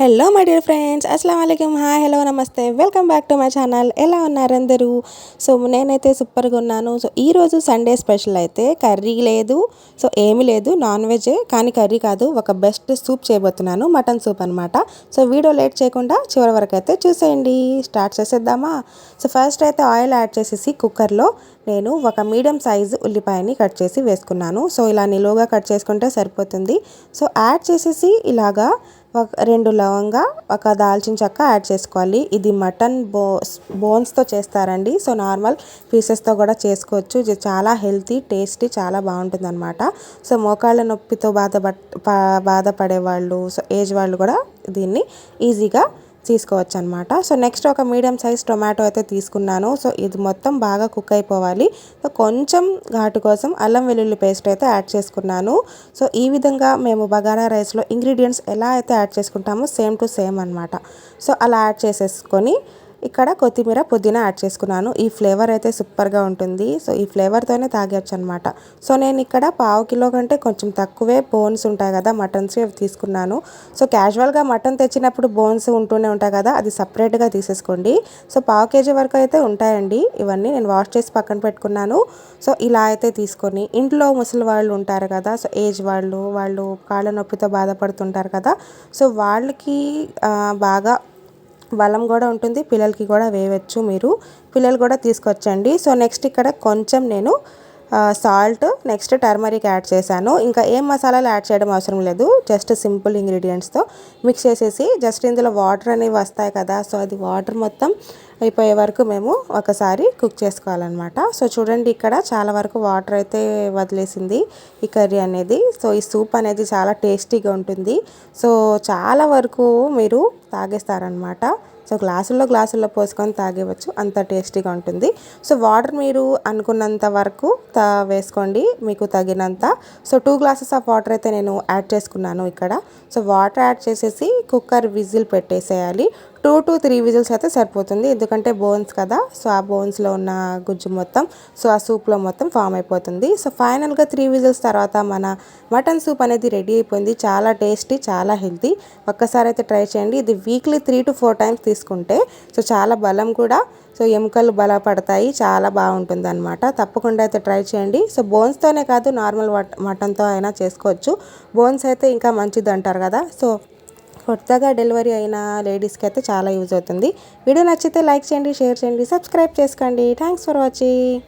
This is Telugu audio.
హలో మై డియర్ ఫ్రెండ్స్ అస్సలం అయికం హాయ్ హలో నమస్తే welcome back to my channel ఎలా ఉన్నారు అందరూ? సో నేనైతే సూపర్గా ఉన్నాను. సో ఈరోజు సండే స్పెషల్ అయితే కర్రీ లేదు. సో ఏమీ లేదు. నాన్ వెజే కానీ కర్రీ కాదు. ఒక బెస్ట్ సూప్ చేయబోతున్నాను. మటన్ సూప్ అనమాట సో వీడియో లేట్ చేయకుండా చివరి వరకు అయితే చూసేయండి. స్టార్ట్ చేసేద్దామా? సో ఫస్ట్ అయితే ఆయిల్ యాడ్ చేసేసి కుక్కర్లో నేను ఒక మీడియం సైజు ఉల్లిపాయని కట్ చేసి వేసుకున్నాను. సో ఇలా నిలువుగా కట్ చేసుకుంటే సరిపోతుంది. సో యాడ్ చేసేసి ఇలాగా ఒక రెండు లవంగా ఒక దాల్చిన చెక్క యాడ్ చేసుకోవాలి. ఇది మటన్ బో బోన్స్తో చేస్తారండి. సో నార్మల్ పీసెస్తో కూడా చేసుకోవచ్చు. ఇది చాలా హెల్తీ టేస్టీ చాలా బాగుంటుంది అనమాట సో మోకాళ్ళ నొప్పితో బాధపడ్ బాధపడే వాళ్ళు సో ఏజ్ వాళ్ళు కూడా దీన్ని ఈజీగా తీసుకోవచ్చు అనమాట సో నెక్స్ట్ ఒక మీడియం సైజ్ టొమాటో అయితే తీసుకున్నాను. సో ఇది మొత్తం బాగా కుక్ అయిపోవాలి. సో కొంచెం ఘాటు కోసం అల్లం వెల్లుల్లి పేస్ట్ అయితే యాడ్ చేసుకున్నాను. సో ఈ విధంగా మేము బగారా రైస్లో ఇంగ్రీడియంట్స్ ఎలా అయితే యాడ్ చేసుకుంటామో సేమ్ టు సేమ్ అనమాట సో అలా యాడ్ చేసేసుకొని ఇక్కడ కొత్తిమీర పుదీనా యాడ్ చేసుకున్నాను. ఈ ఫ్లేవర్ అయితే సూపర్గా ఉంటుంది. సో ఈ ఫ్లేవర్తోనే తాగొచ్చు అనమాట సో నేను ఇక్కడ పావు కిలో కంటే కొంచెం తక్కువే బోన్స్ ఉంటాయి కదా మటన్స్ అవి తీసుకున్నాను. సో క్యాజువల్గా మటన్ తెచ్చినప్పుడు బోన్స్ ఉంటూనే ఉంటాయి కదా అది సపరేట్గా తీసేసుకోండి. సో పావు కేజీ వరకు అయితే ఉంటాయండి. ఇవన్నీ నేను వాష్ చేసి పక్కన పెట్టుకున్నాను. సో ఇలా అయితే తీసుకొని ఇంట్లో ముసలి వాళ్ళు ఉంటారు కదా సో ఏజ్ వాళ్ళు వాళ్ళు కాళ్ళ నొప్పితో బాధపడుతుంటారు కదా సో వాళ్ళకి బాగా బలం కూడా ఉంటుంది పిల్లలకి కూడా వేయవచ్చు మీరు. పిల్లలు కూడా తీసుకొచ్చండి. సో నెక్స్ట్ ఇక్కడ కొంచెం నేను సాల్ట్ నెక్స్ట్ టర్మరిక్ యాడ్ చేశాను. ఇంకా ఏం మసాలాలు యాడ్ చేయడం అవసరం లేదు. జస్ట్ సింపుల్ ఇంగ్రీడియంట్స్తో మిక్స్ చేసేసి జస్ట్ ఇందులో వాటర్ అనేవి వస్తాయి కదా సో అది వాటర్ మొత్తం అయిపోయే వరకు మేము ఒకసారి కుక్ చేసుకోవాలన్నమాట. సో చూడండి ఇక్కడ చాలా వరకు వాటర్ అయితే వదిలేసింది ఈ కర్రీ అనేది. సో ఈ సూప్ అనేది చాలా టేస్టీగా ఉంటుంది. సో చాలా వరకు మీరు తాగేస్తారనమాట సో గ్లాసుల్లో గ్లాసుల్లో పోసుకొని తాగేవచ్చు. అంత టేస్టీగా ఉంటుంది. సో వాటర్ మీరు అనుకున్నంత వరకు తా వేసుకోండి. మీకు తగినంత. So two glasses of water అయితే నేను యాడ్ చేసుకున్నాను ఇక్కడ. సో వాటర్ యాడ్ చేసేసి కుక్కర్ విజిల్ పెట్టేసేయాలి. టూ టు త్రీ విజిల్స్ అయితే సరిపోతుంది. ఎందుకంటే బోన్స్ కదా సో ఆ బోన్స్లో ఉన్న గుజ్జు మొత్తం సో ఆ సూప్లో మొత్తం ఫామ్ అయిపోతుంది. సో ఫైనల్గా త్రీ విజిల్స్ తర్వాత మన మటన్ సూప్ అనేది రెడీ అయిపోయింది. చాలా టేస్టీ చాలా హెల్తీ. ఒక్కసారి అయితే ట్రై చేయండి. ఇది weekly three to four times తీసుకుంటే సో చాలా బలం కూడా సో ఎముకలు బలపడతాయి చాలా బాగుంటుంది అనమాట తప్పకుండా అయితే ట్రై చేయండి. సో బోన్స్తోనే కాదు నార్మల్ మటన్తో అయినా చేసుకోవచ్చు. బోన్స్ అయితే ఇంకా మంచిది అంటారు కదా సో కొత్తగా డెలివరీ అయిన లేడీస్కి అయితే చాలా యూజ్ అవుతుంది. వీడియో నచ్చితే లైక్ చేయండి షేర్ చేయండి సబ్స్క్రైబ్ చేసుకోండి. Thanks for watching.